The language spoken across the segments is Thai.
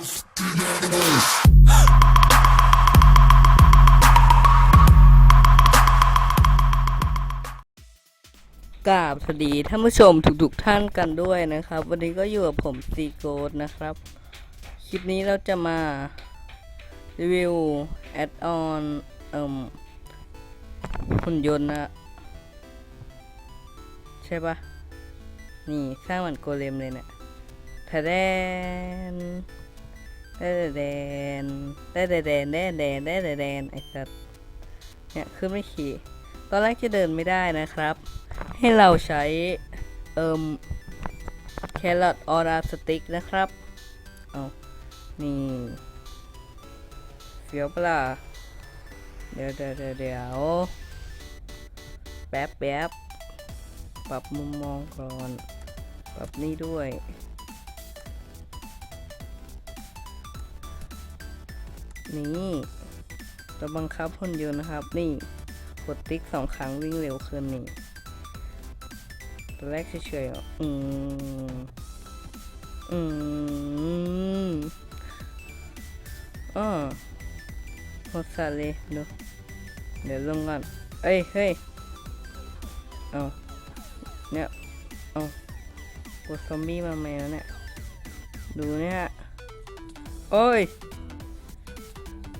กราบสวัสดีท่านผู้ชมทุกๆท่านกันด้วยนะครับ วันนี้ก็อยู่กับผมซีโกดนะครับ คลิปนี้เราจะมารีวิวแอดออนเอ่มหุ่นยนต์นะใช่ปะนี่สร้างเหมือนโกเลมเลยเนี่ยแทะ แดนได้แดนได้แดนได้แดนได้แดนไอ้สัตว์เนี่ยขึ้นไม่ขี่ ตอนแรกจะเดินไม่ได้นะครับ ให้เราใช้เอิมแครอทออราสติกนะครับ เอานี่เฟี้ยวปล่ะเดี๋ยวเดี๋ยวเดี๋ยวเดี๋ยวแป๊บแป๊บปรับมุมมองก่อน ปรับนี่ด้วย นี่เราบังคับหุ่นยนต์นะครับ นี่กดติ๊กสองครั้งวิ่งเร็วขึ้นนี่ตัวแรกเฉยๆอืมอืมอ๋อโคตรสัตว์เลยดูเดี๋ยวลงก่อนเอ้ยเฮ้ยเอาเนี่ยเอากดซอมบี้มาไหมวเนี่ยดูเนี่ยโอ้ย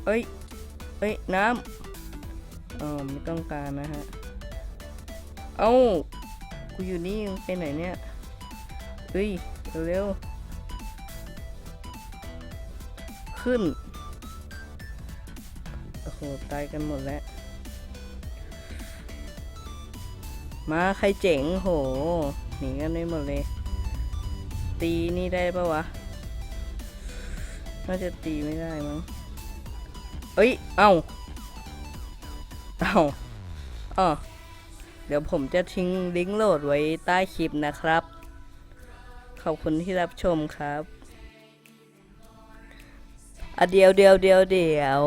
เอ้ย เอ้ย น้ำอ๋อไม่ต้องการนะฮะ เอ้า กูอยู่นี่ไปไหนเนี่ยเฮ้ย เร็วๆ ขึ้น โอ้โห ตายกันหมดแล้ว มาใครเจ๋งโห หนีกันได้หมดเลย ตีนี่ได้ปะวะ น่าจะตีไม่ได้มั้ง เอ้ย เอ้า เอ้าอ๋อเดี๋ยวผมจะทิ้งลิงก์โหลดไว้ใต้คลิปนะครับ ขอบคุณที่รับชมครับอะเดียวเดียวเดียวเดียว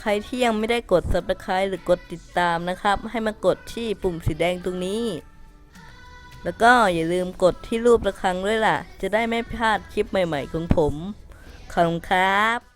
ใครที่ยังไม่ได้กด subscribe หรือกดติดตามนะครับ ให้มากดที่ปุ่มสีแดงตรงนี้ แล้วก็อย่าลืมกดที่รูประฆังด้วยล่ะ จะได้ไม่พลาดคลิปใหม่ ๆ ของผม ขอบคุณครับ